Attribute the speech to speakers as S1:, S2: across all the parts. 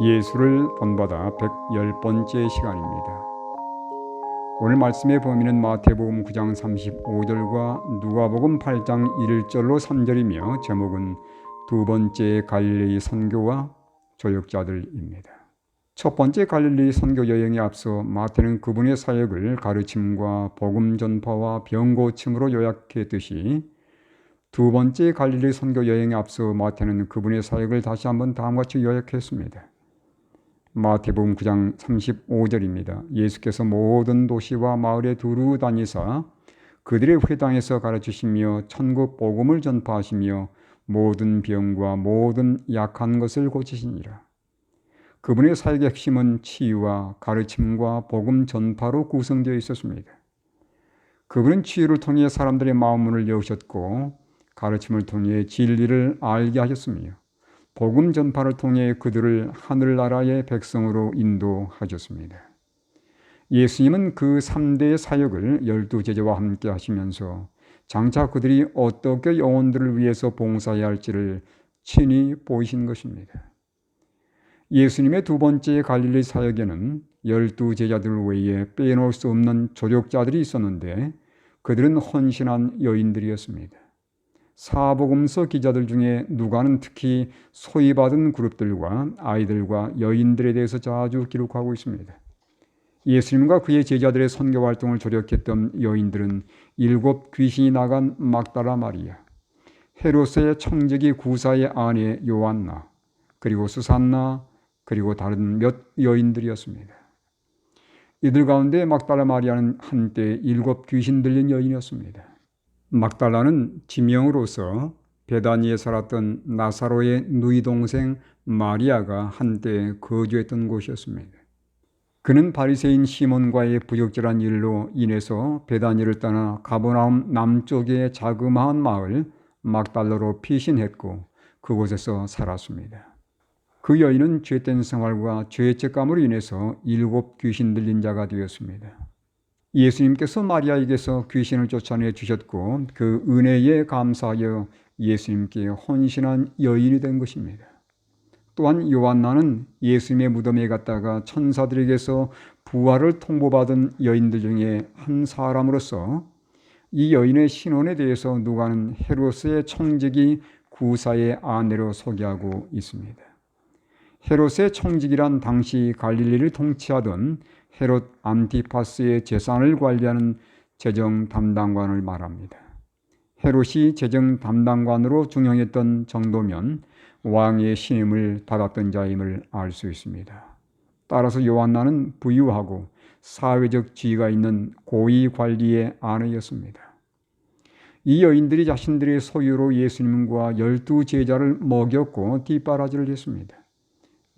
S1: 예수를 본받아 110번째 시간입니다. 오늘 말씀의 범위는 마태복음 9장 35절과 누가복음 8장 1절로 3절이며 제목은 두 번째 갈릴리 선교와 조역자들입니다. 첫 번째 갈릴리 선교 여행에 앞서 마태는 그분의 사역을 가르침과 복음 전파와 병 고침으로 요약했듯이 두 번째 갈릴리 선교 여행에 앞서 마태는 그분의 사역을 다시 한번 다음과 같이 요약했습니다. 마태복음 9장 35절입니다. 예수께서 모든 도시와 마을에 두루 다니사 그들의 회당에서 가르치시며 천국 복음을 전파하시며 모든 병과 모든 약한 것을 고치시니라. 그분의 사역의 핵심은 치유와 가르침과 복음 전파로 구성되어 있었습니다. 그분은 치유를 통해 사람들의 마음문을 여셨고 가르침을 통해 진리를 알게 하셨으며 복음 전파를 통해 그들을 하늘나라의 백성으로 인도하셨습니다. 예수님은 그 3대의 사역을 열두 제자와 함께 하시면서 장차 그들이 어떻게 영혼들을 위해서 봉사해야 할지를 친히 보이신 것입니다. 예수님의 두 번째 갈릴리 사역에는 열두 제자들 외에 빼놓을 수 없는 조력자들이 있었는데 그들은 헌신한 여인들이었습니다. 사복음서 기자들 중에 누가는 특히 소위받은 그룹들과 아이들과 여인들에 대해서 자주 기록하고 있습니다. 예수님과 그의 제자들의 선교 활동을 조력했던 여인들은 일곱 귀신이 나간 막다라 마리아, 헤로스의 청지기 구사의 아내 요한나, 그리고 수산나, 그리고 다른 몇 여인들이었습니다. 이들 가운데 막달라 마리아는 한때 일곱 귀신 들린 여인이었습니다. 막달라는 지명으로서 베다니에 살았던 나사로의 누이 동생 마리아가 한때 거주했던 곳이었습니다. 그는 바리새인 시몬과의 부적절한 일로 인해서 베다니를 떠나 가버나움 남쪽의 자그마한 마을 막달로로 피신했고 그곳에서 살았습니다. 그 여인은 죄된 생활과 죄의 책감으로 인해서 일곱 귀신 들린 자가 되었습니다. 예수님께서 마리아에게서 귀신을 쫓아내 주셨고 그 은혜에 감사하여 예수님께 헌신한 여인이 된 것입니다. 또한 요한나는 예수님의 무덤에 갔다가 천사들에게서 부활을 통보받은 여인들 중에 한 사람으로서 이 여인의 신원에 대해서 누가는 헤로스의 청직이 구사의 아내로 소개하고 있습니다. 헤롯의 청직이란 당시 갈릴리를 통치하던 헤롯 안티파스의 재산을 관리하는 재정 담당관을 말합니다. 헤롯이 재정 담당관으로 중용했던 정도면 왕의 신임을 받았던 자임을 알 수 있습니다. 따라서 요한나는 부유하고 사회적 지위가 있는 고위 관리의 아내였습니다. 이 여인들이 자신들의 소유로 예수님과 열두 제자를 먹였고 뒷바라지를 했습니다.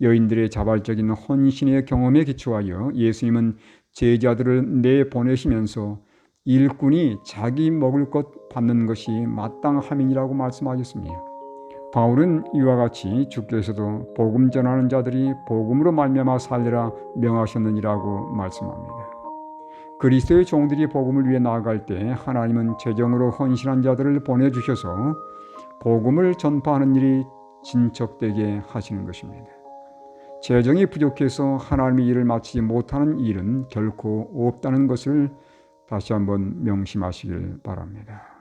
S1: 여인들의 자발적인 헌신의 경험에 기초하여 예수님은 제자들을 내보내시면서 일꾼이 자기 먹을 것 받는 것이 마땅함이라고 말씀하셨습니다. 바울은 이와 같이 주께서도 복음 전하는 자들이 복음으로 말미암아 살리라 명하셨느니라고 말씀합니다. 그리스도의 종들이 복음을 위해 나아갈 때 하나님은 재정으로 헌신한 자들을 보내주셔서 복음을 전파하는 일이 진척되게 하시는 것입니다. 재정이 부족해서 하나님의 일을 마치지 못하는 일은 결코 없다는 것을 다시 한번 명심하시길 바랍니다.